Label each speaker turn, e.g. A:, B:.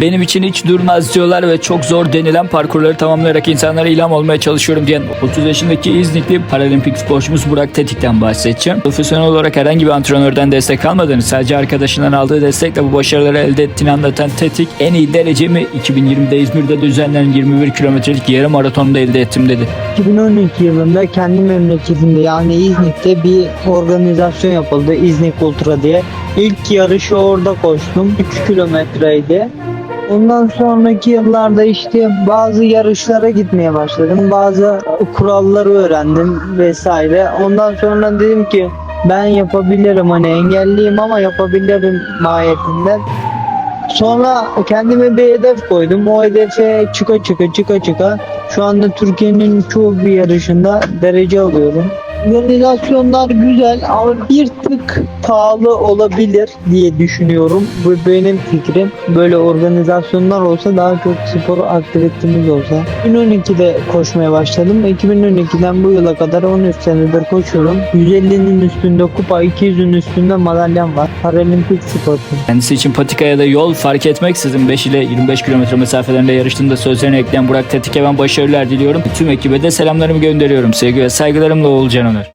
A: benim için hiç durmaz diyorlar ve çok zor denilen parkurları tamamlayarak insanlara ilham olmaya çalışıyorum diyen 30 yaşındaki İznikli paralimpik sporcumuz Burak Tetik'ten bahsedeceğim. Profesyonel olarak herhangi bir antrenörden destek almadığını, sadece arkadaşından aldığı destekle bu başarıları elde ettiğini anlatan Tetik, en iyi derecemi 2020'de İzmir'de düzenlenen 21 kilometrelik yarım maratonda elde ettim dedi.
B: 2012 yılında kendi memleketimde yani İznik'te bir organizasyon yapıldı. İznik Ultra diye. İlk yarışı orada koştum. 3 kilometreydi. Ondan sonraki yıllarda işte bazı yarışlara gitmeye başladım. Bazı kuralları öğrendim vesaire. Ondan sonra dedim ki ben yapabilirim hani engelliyim ama yapabilirim mahiyetinden. Sonra kendime bir hedef koydum. O hedefe çıka çıka çıka çıka şu anda Türkiye'nin çoğu bir yarışında derece alıyorum. Organizasyonlar güzel ama bir tık pahalı olabilir diye düşünüyorum. Bu benim fikrim. Böyle organizasyonlar olsa daha çok spor aktivitemiz olsa. 2012'de koşmaya başladım. 2012'den bu yıla kadar 13 senedir koşuyorum. 150'nin üstünde kupa, 200'ün üstünde madalyam var. Paralimpik sporcuyum.
A: Kendisi için patikaya da yol fark etmeksizin 5 ile 25 kilometre mesafelerinde yarıştığında sözlerine ekleyen Burak Tetik'e ben başarılar diliyorum. Tüm ekibe de selamlarımı gönderiyorum. Sevgi ve saygılarımla Oğulcan